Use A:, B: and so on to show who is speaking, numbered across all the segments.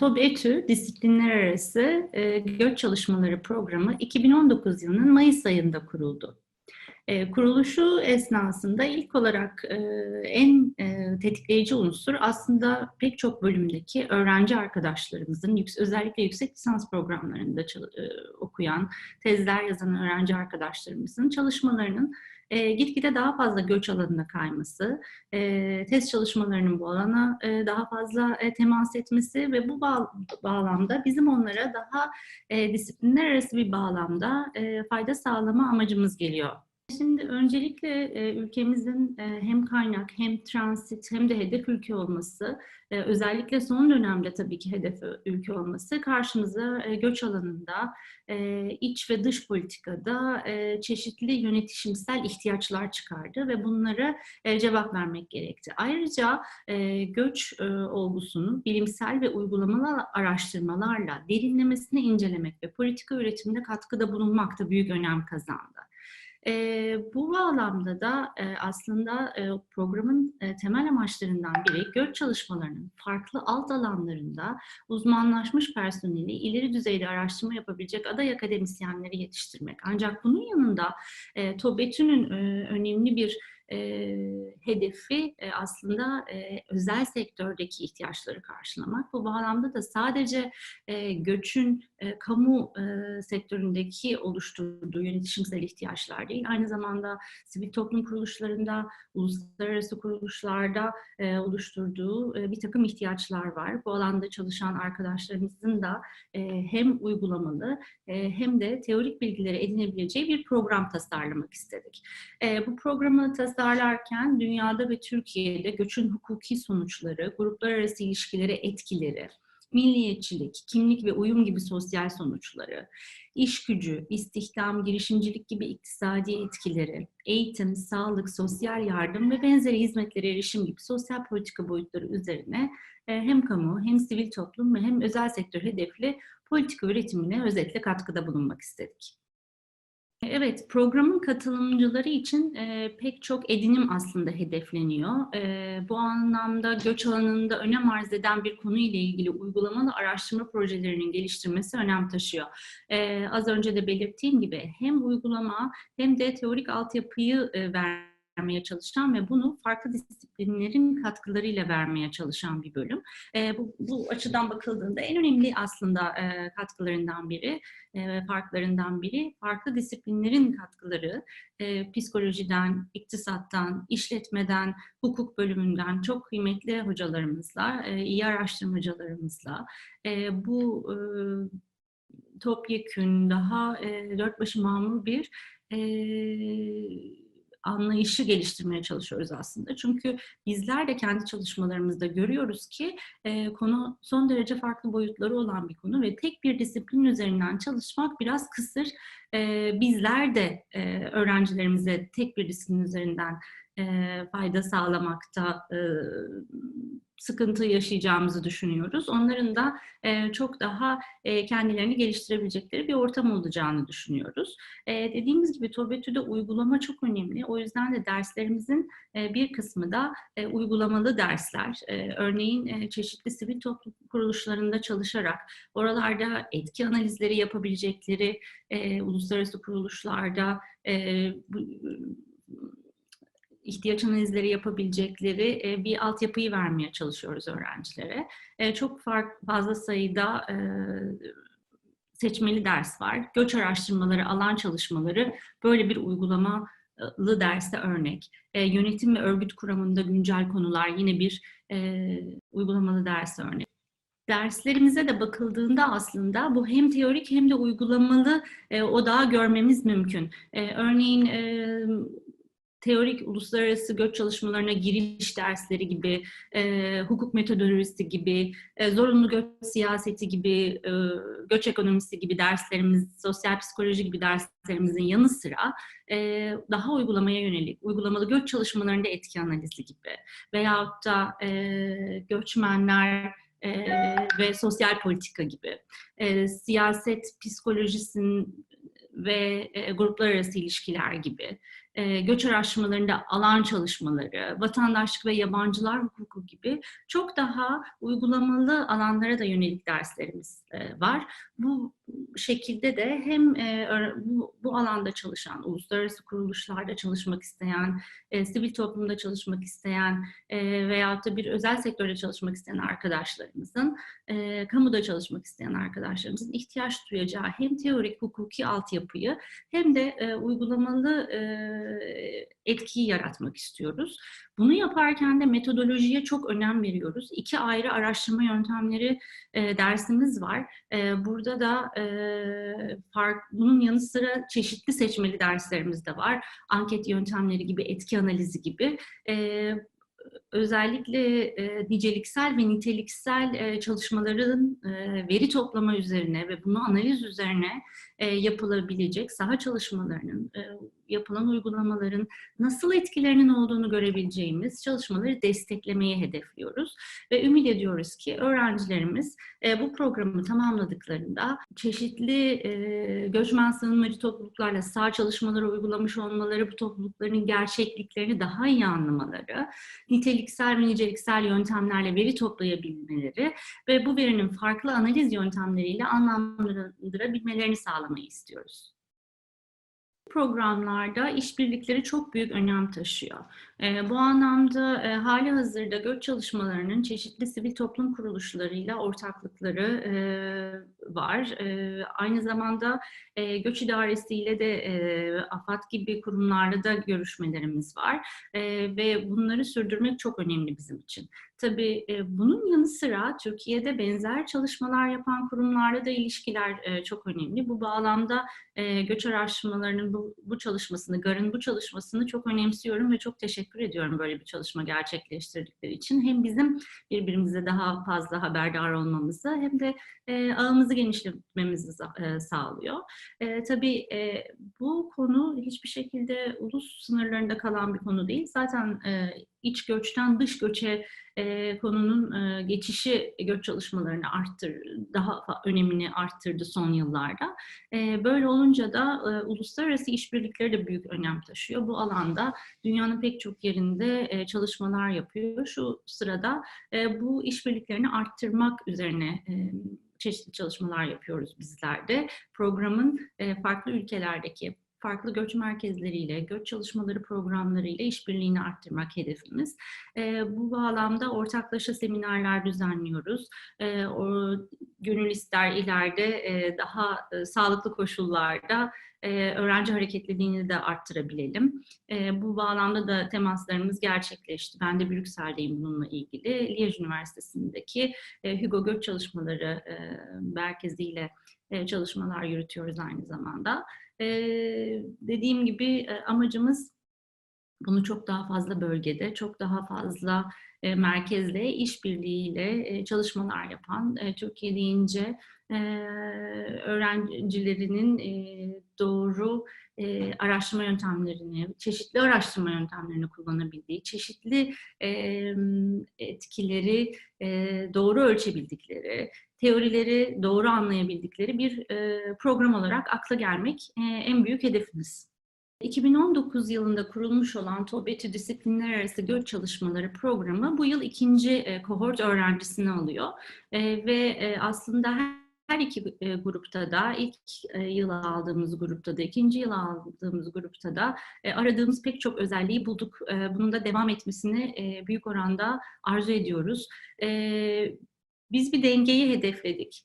A: TOB-ETÜ Disiplinler Arası e, Göç Çalışmaları Programı 2019 yılının Mayıs ayında kuruldu. E, kuruluşu esnasında ilk olarak e, en e, tetikleyici unsur aslında pek çok bölümdeki öğrenci arkadaşlarımızın, yük, özellikle yüksek lisans programlarında e, okuyan, tezler yazan öğrenci arkadaşlarımızın çalışmalarının e, gitgide daha fazla göç alanına kayması, e, test çalışmalarının bu alana e, daha fazla e, temas etmesi ve bu bağ, bağlamda bizim onlara daha e, disiplinler arası bir bağlamda e, fayda sağlama amacımız geliyor. Şimdi öncelikle e, ülkemizin e, hem kaynak hem transit hem de hedef ülke olması, e, özellikle son dönemde tabii ki hedef ülke olması karşımıza e, göç alanında, e, iç ve dış politikada e, çeşitli yönetişimsel ihtiyaçlar çıkardı ve bunlara e, cevap vermek gerekti. Ayrıca e, göç e, olgusunun bilimsel ve uygulamalı araştırmalarla derinlemesine incelemek ve politika üretiminde katkıda bulunmak da büyük önem kazandı. E, bu bağlamda da e, aslında e, programın e, temel amaçlarından biri göç çalışmalarının farklı alt alanlarında uzmanlaşmış personeli ileri düzeyde araştırma yapabilecek aday akademisyenleri yetiştirmek. Ancak bunun yanında e, TOBETÜ'nün e, önemli bir e, hedefi e, aslında e, özel sektördeki ihtiyaçları karşılamak. Bu bağlamda da sadece e, göçün e, kamu e, sektöründeki oluşturduğu yönetişimsel ihtiyaçlar değil, aynı zamanda sivil toplum kuruluşlarında, uluslararası kuruluşlarda e, oluşturduğu e, bir takım ihtiyaçlar var. Bu alanda çalışan arkadaşlarımızın da e, hem uygulamalı e, hem de teorik bilgileri edinebileceği bir program tasarlamak istedik. E, bu programı tasarlarken dünyada ve Türkiye'de göçün hukuki sonuçları, gruplar arası ilişkilere etkileri, milliyetçilik, kimlik ve uyum gibi sosyal sonuçları, iş gücü, istihdam, girişimcilik gibi iktisadi etkileri, eğitim, sağlık, sosyal yardım ve benzeri hizmetlere erişim gibi sosyal politika boyutları üzerine e, hem kamu hem sivil toplum ve hem özel sektör hedefli politika üretimine özetle katkıda bulunmak istedik. Evet, programın katılımcıları için e, pek çok edinim aslında hedefleniyor. E, bu anlamda göç alanında önem arz eden bir konu ile ilgili uygulamalı araştırma projelerinin geliştirmesi önem taşıyor. E, az önce de belirttiğim gibi hem uygulama hem de teorik altyapıyı e, ver vermeye çalışan ve bunu farklı disiplinlerin katkılarıyla vermeye çalışan bir bölüm. E, bu, bu açıdan bakıldığında en önemli aslında e, katkılarından biri, e, farklarından biri farklı disiplinlerin katkıları. E, psikolojiden, iktisattan, işletmeden, hukuk bölümünden çok kıymetli hocalarımızla, e, iyi araştırmacılarımızla e, bu e, topyekün, daha e, dört başı mamur bir e, anlayışı geliştirmeye çalışıyoruz aslında. Çünkü bizler de kendi çalışmalarımızda görüyoruz ki e, konu son derece farklı boyutları olan bir konu ve tek bir disiplin üzerinden çalışmak biraz kısır. E, bizler de e, öğrencilerimize tek bir disiplin üzerinden e, fayda sağlamakta e, sıkıntı yaşayacağımızı düşünüyoruz. Onların da e, çok daha e, kendilerini geliştirebilecekleri bir ortam olacağını düşünüyoruz. E, dediğimiz gibi TOBETÜ'de uygulama çok önemli. O yüzden de derslerimizin e, bir kısmı da e, uygulamalı dersler. E, örneğin e, çeşitli sivil toplum kuruluşlarında çalışarak oralarda etki analizleri yapabilecekleri e, uluslararası kuruluşlarda e, bu, ihtiyaç analizleri yapabilecekleri e, bir altyapıyı vermeye çalışıyoruz öğrencilere. E, çok fazla sayıda e, seçmeli ders var. Göç araştırmaları, alan çalışmaları böyle bir uygulamalı derste örnek. Yönetim ve örgüt kuramında güncel konular yine bir uygulamalı ders örnek. Derslerimize de bakıldığında aslında bu hem teorik hem de uygulamalı e, odağı görmemiz mümkün. E, örneğin e, teorik uluslararası göç çalışmalarına giriş dersleri gibi, e, hukuk metodolojisi gibi, e, zorunlu göç siyaseti gibi, e, göç ekonomisi gibi derslerimiz, sosyal psikoloji gibi derslerimizin yanı sıra e, daha uygulamaya yönelik, uygulamalı göç çalışmalarında etki analizi gibi veyahut da e, göçmenler, e, ve sosyal politika gibi, e, siyaset psikolojisinin ve e, gruplar arası ilişkiler gibi, e, göç araştırmalarında alan çalışmaları, vatandaşlık ve yabancılar hukuku gibi çok daha uygulamalı alanlara da yönelik derslerimiz e, var. Bu şekilde de hem e, bu, bu alanda çalışan, uluslararası kuruluşlarda çalışmak isteyen, e, sivil toplumda çalışmak isteyen e, veyahut da bir özel sektörde çalışmak isteyen arkadaşlarımızın, e, kamuda çalışmak isteyen arkadaşlarımızın ihtiyaç duyacağı hem teorik hukuki altyapıyı hem de e, uygulamalı e, etkiyi yaratmak istiyoruz. Bunu yaparken de metodolojiye çok önem veriyoruz. İki ayrı araştırma yöntemleri e, dersimiz var. E, burada da e, fark, bunun yanı sıra çeşitli seçmeli derslerimiz de var. Anket yöntemleri gibi, etki analizi gibi. E, özellikle e, niceliksel ve niteliksel e, çalışmaların e, veri toplama üzerine ve bunu analiz üzerine e, yapılabilecek saha çalışmalarının, e, yapılan uygulamaların nasıl etkilerinin olduğunu görebileceğimiz çalışmaları desteklemeye hedefliyoruz. Ve ümit ediyoruz ki öğrencilerimiz e, bu programı tamamladıklarında çeşitli e, göçmen sığınmacı topluluklarla sağ çalışmaları uygulamış olmaları, bu toplulukların gerçekliklerini daha iyi anlamaları, niteliksel ve niceliksel yöntemlerle veri toplayabilmeleri ve bu verinin farklı analiz yöntemleriyle anlamlandırabilmelerini sağlamayı istiyoruz programlarda işbirlikleri çok büyük önem taşıyor. E, bu anlamda e, hali hazırda göç çalışmalarının çeşitli sivil toplum kuruluşlarıyla ortaklıkları e, var. E, aynı zamanda Göç İdaresi ile de AFAD gibi kurumlarla da görüşmelerimiz var. Ve bunları sürdürmek çok önemli bizim için. Tabii bunun yanı sıra Türkiye'de benzer çalışmalar yapan kurumlarla da ilişkiler çok önemli. Bu bağlamda göç araştırmalarının bu, bu çalışmasını, GAR'ın bu çalışmasını çok önemsiyorum ve çok teşekkür ediyorum böyle bir çalışma gerçekleştirdikleri için. Hem bizim birbirimize daha fazla haberdar olmamızı hem de e, ağımızı genişletmemizi e, sağlıyor. E, tabii e, bu konu hiçbir şekilde ulus sınırlarında kalan bir konu değil. Zaten e, iç göçten dış göçe e, konunun e, geçişi göç çalışmalarını arttır, daha önemini arttırdı son yıllarda. E, böyle olunca da e, uluslararası işbirlikleri de büyük önem taşıyor. Bu alanda dünyanın pek çok yerinde e, çalışmalar yapıyor. Şu sırada e, bu işbirliklerini arttırmak üzerine e, çeşitli çalışmalar yapıyoruz bizler de. Programın e, farklı ülkelerdeki farklı göç merkezleriyle, göç çalışmaları programlarıyla işbirliğini arttırmak hedefimiz. E, bu bağlamda ortaklaşa seminerler düzenliyoruz. E, o, gönül ister ileride e, daha e, sağlıklı koşullarda e, öğrenci hareketliliğini de arttırabilelim. E, bu bağlamda da temaslarımız gerçekleşti. Ben de Brüksel'deyim bununla ilgili. Liège Üniversitesi'ndeki e, Hugo Göç Çalışmaları e, merkeziyle e, çalışmalar yürütüyoruz aynı zamanda. E, dediğim gibi e, amacımız bunu çok daha fazla bölgede, çok daha fazla e, merkezle, işbirliğiyle çalışmalar yapan, e, Türkiye deyince öğrencilerinin doğru araştırma yöntemlerini, çeşitli araştırma yöntemlerini kullanabildiği, çeşitli etkileri doğru ölçebildikleri, teorileri doğru anlayabildikleri bir e, program olarak akla gelmek e, en büyük hedefimiz. 2019 yılında kurulmuş olan TOBETÜ Disiplinler Arası Göç Çalışmaları programı bu yıl ikinci e, kohort öğrencisini alıyor. E, ve e, aslında her iki e, grupta da ilk e, yıl aldığımız grupta da ikinci yıl aldığımız grupta da e, aradığımız pek çok özelliği bulduk. E, bunun da devam etmesini e, büyük oranda arzu ediyoruz. E, biz bir dengeyi hedefledik.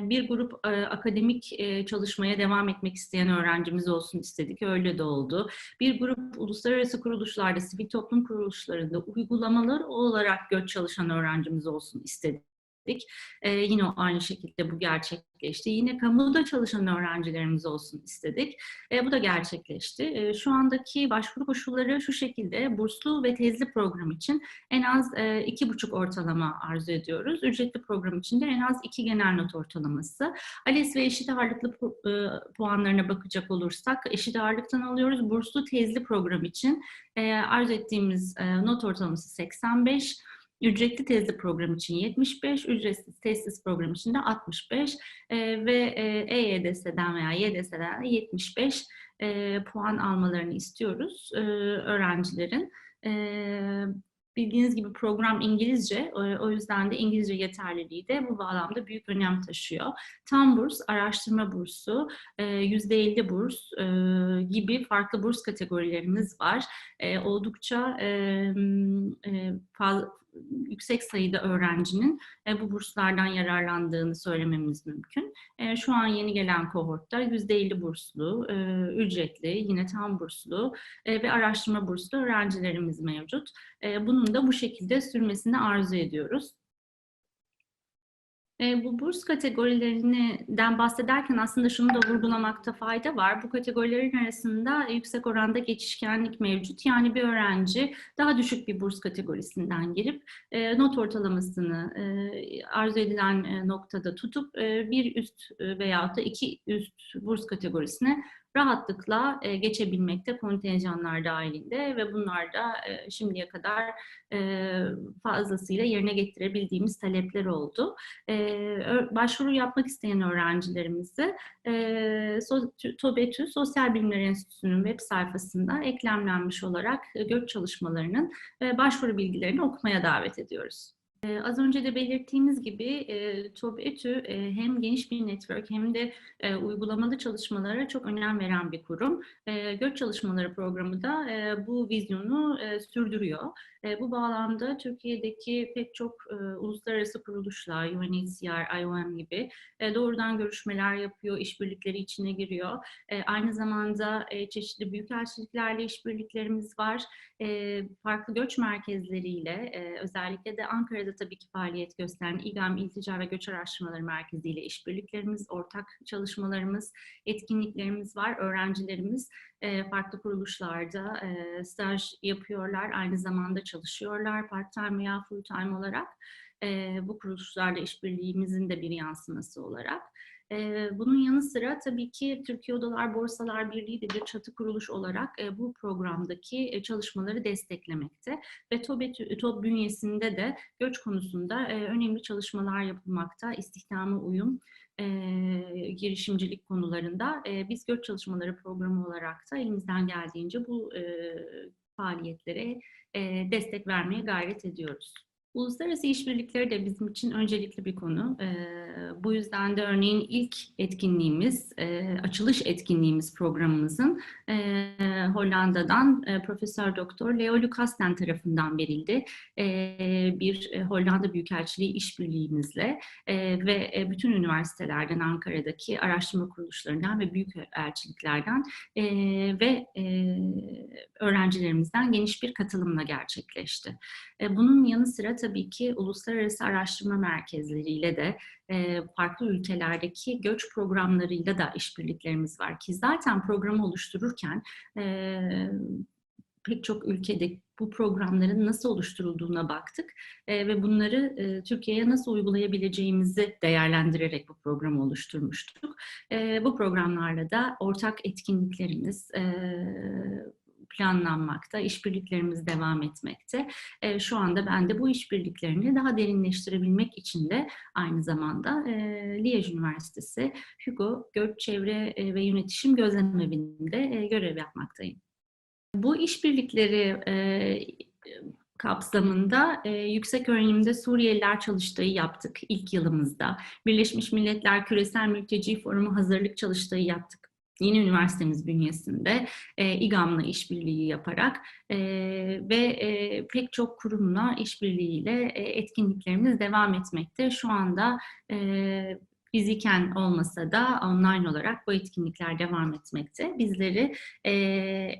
A: Bir grup e, akademik e, çalışmaya devam etmek isteyen öğrencimiz olsun istedik. Öyle de oldu. Bir grup uluslararası kuruluşlarda, sivil toplum kuruluşlarında uygulamalar olarak göç çalışan öğrencimiz olsun istedik ettik. E, yine aynı şekilde bu gerçekleşti. Yine kamuda çalışan öğrencilerimiz olsun istedik. E, bu da gerçekleşti. E, şu andaki başvuru koşulları şu şekilde burslu ve tezli program için en az e, iki buçuk ortalama arzu ediyoruz. Ücretli program için de en az iki genel not ortalaması. ALES ve eşit ağırlıklı e, puanlarına bakacak olursak eşit ağırlıktan alıyoruz. Burslu tezli program için e, arzu ettiğimiz e, not ortalaması 85 Ücretli tezli program için 75, ücretsiz tezsiz program için de 65 e, ve e, EYDS'den veya YDS'den 75 e, puan almalarını istiyoruz e, öğrencilerin. E, bildiğiniz gibi program İngilizce, e, o yüzden de İngilizce yeterliliği de bu bağlamda büyük önem taşıyor. Tam burs, araştırma bursu, %50 e, burs e, gibi farklı burs kategorilerimiz var. Oldukça fazla yüksek sayıda öğrencinin e, bu burslardan yararlandığını söylememiz mümkün. E, şu an yeni gelen kohortta %50 burslu, e, ücretli, yine tam burslu e, ve araştırma burslu öğrencilerimiz mevcut. E, bunun da bu şekilde sürmesini arzu ediyoruz. E, bu burs kategorilerinden bahsederken aslında şunu da vurgulamakta fayda var. Bu kategorilerin arasında yüksek oranda geçişkenlik mevcut. Yani bir öğrenci daha düşük bir burs kategorisinden girip e, not ortalamasını e, arzu edilen e, noktada tutup e, bir üst e, veyahut da iki üst burs kategorisine rahatlıkla e, geçebilmekte kontenjanlar dahilinde ve bunlar da e, şimdiye kadar e, fazlasıyla yerine getirebildiğimiz talepler oldu. E, başvuru yapmak isteyen öğrencilerimizi e, so, TOBETÜ Sosyal Bilimler Enstitüsü'nün web sayfasında eklemlenmiş olarak e, göç çalışmalarının e, başvuru bilgilerini okumaya davet ediyoruz. Ee, az önce de belirttiğimiz gibi e, TOBETÜ e, hem geniş bir network hem de e, uygulamalı çalışmalara çok önem veren bir kurum. E, Göç Çalışmaları Programı da e, bu vizyonu e, sürdürüyor. E, bu bağlamda Türkiye'deki pek çok e, uluslararası kuruluşlar, UNHCR, IOM gibi e, doğrudan görüşmeler yapıyor, işbirlikleri içine giriyor. E, aynı zamanda e, çeşitli büyükelçiliklerle işbirliklerimiz var. E, farklı göç merkezleriyle, e, özellikle de Ankara'da tabii ki faaliyet gösteren İGAM İltica ve Göç Araştırmaları Merkezi ile işbirliklerimiz, ortak çalışmalarımız, etkinliklerimiz var. Öğrencilerimiz e, farklı kuruluşlarda e, staj yapıyorlar, aynı zamanda çalışıyorlar part-time veya full-time olarak. E, bu kuruluşlarla işbirliğimizin de bir yansıması olarak. Bunun yanı sıra tabii ki Türkiye Odalar Borsalar Birliği de bir çatı kuruluş olarak bu programdaki çalışmaları desteklemekte. Ve TOB, TOB bünyesinde de göç konusunda önemli çalışmalar yapılmakta. İstihdama uyum, e, girişimcilik konularında biz göç çalışmaları programı olarak da elimizden geldiğince bu e, faaliyetlere e, destek vermeye gayret ediyoruz. Uluslararası işbirlikleri de bizim için öncelikli bir konu. E, bu yüzden de örneğin ilk etkinliğimiz, e, açılış etkinliğimiz programımızın e, Hollanda'dan e, Profesör Doktor Leo Lucasten tarafından verildi. E, bir e, Hollanda Büyükelçiliği işbirliğimizle e, ve e, bütün üniversitelerden, Ankara'daki araştırma kuruluşlarından ve büyük elçiliklerden e, ve e, öğrencilerimizden geniş bir katılımla gerçekleşti. E, bunun yanı sıra tabii ki uluslararası araştırma merkezleriyle de e, farklı ülkelerdeki göç programlarıyla da işbirliklerimiz var ki zaten programı oluştururken e, pek çok ülkede bu programların nasıl oluşturulduğuna baktık e, ve bunları e, Türkiye'ye nasıl uygulayabileceğimizi değerlendirerek bu programı oluşturmuştuk. E, bu programlarla da ortak etkinliklerimiz, e, planlanmakta, işbirliklerimiz devam etmekte. E, şu anda ben de bu işbirliklerini daha derinleştirebilmek için de aynı zamanda e, Liège Üniversitesi Hugo Göç Çevre e, ve Yönetişim Gözlemevi'nde e, görev yapmaktayım. Bu işbirlikleri e, kapsamında e, yüksek öğrenimde Suriyeliler çalıştığı yaptık ilk yılımızda. Birleşmiş Milletler Küresel Mülteci Forumu hazırlık çalıştığı yaptık yeni üniversitemiz bünyesinde e, İGAM'la işbirliği yaparak e, ve e, pek çok kurumla işbirliğiyle e, etkinliklerimiz devam etmekte. Şu anda e, fiziken olmasa da online olarak bu etkinlikler devam etmekte. Bizleri e,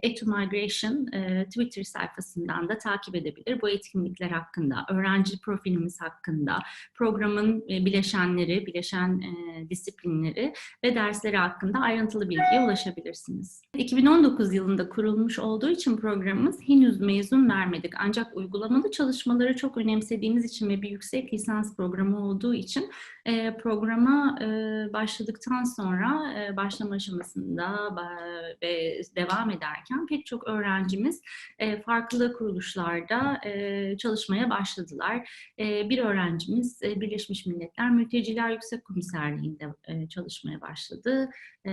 A: Etu Migration e, Twitter sayfasından da takip edebilir. Bu etkinlikler hakkında, öğrenci profilimiz hakkında, programın e, bileşenleri, bileşen e, disiplinleri ve dersleri hakkında ayrıntılı bilgiye ulaşabilirsiniz. 2019 yılında kurulmuş olduğu için programımız henüz mezun vermedik. Ancak uygulamalı çalışmaları çok önemsediğimiz için ve bir yüksek lisans programı olduğu için e, programa e, başladıktan sonra e, başlama aşamasında ve devam ederken pek çok öğrencimiz e, farklı kuruluşlarda e, çalışmaya başladılar. E, bir öğrencimiz e, Birleşmiş Milletler Mülteciler Yüksek Komiserliği'nde e, çalışmaya başladı. E,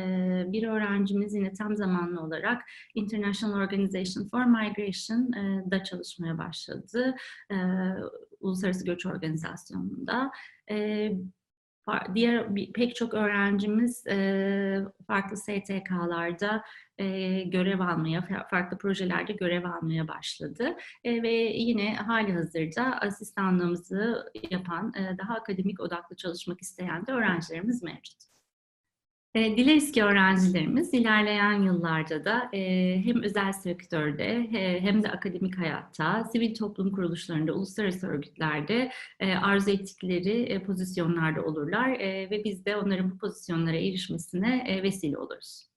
A: bir öğrencimiz yine tam zamanlı olarak International Organization for Migration e, çalışmaya başladı. E, Uluslararası Göç Organizasyonu'nda. E, Diğer pek çok öğrencimiz e, farklı STK'larda e, görev almaya, fa- farklı projelerde görev almaya başladı. E, ve yine hali hazırda asistanlığımızı yapan, daha akademik odaklı çalışmak isteyen de öğrencilerimiz mevcut. E, Dileriz ki öğrencilerimiz ilerleyen yıllarda da e, hem özel sektörde hem de akademik hayatta, sivil toplum kuruluşlarında, uluslararası örgütlerde e, arzu ettikleri pozisyonlarda olurlar ve biz de onların bu pozisyonlara erişmesine vesile oluruz.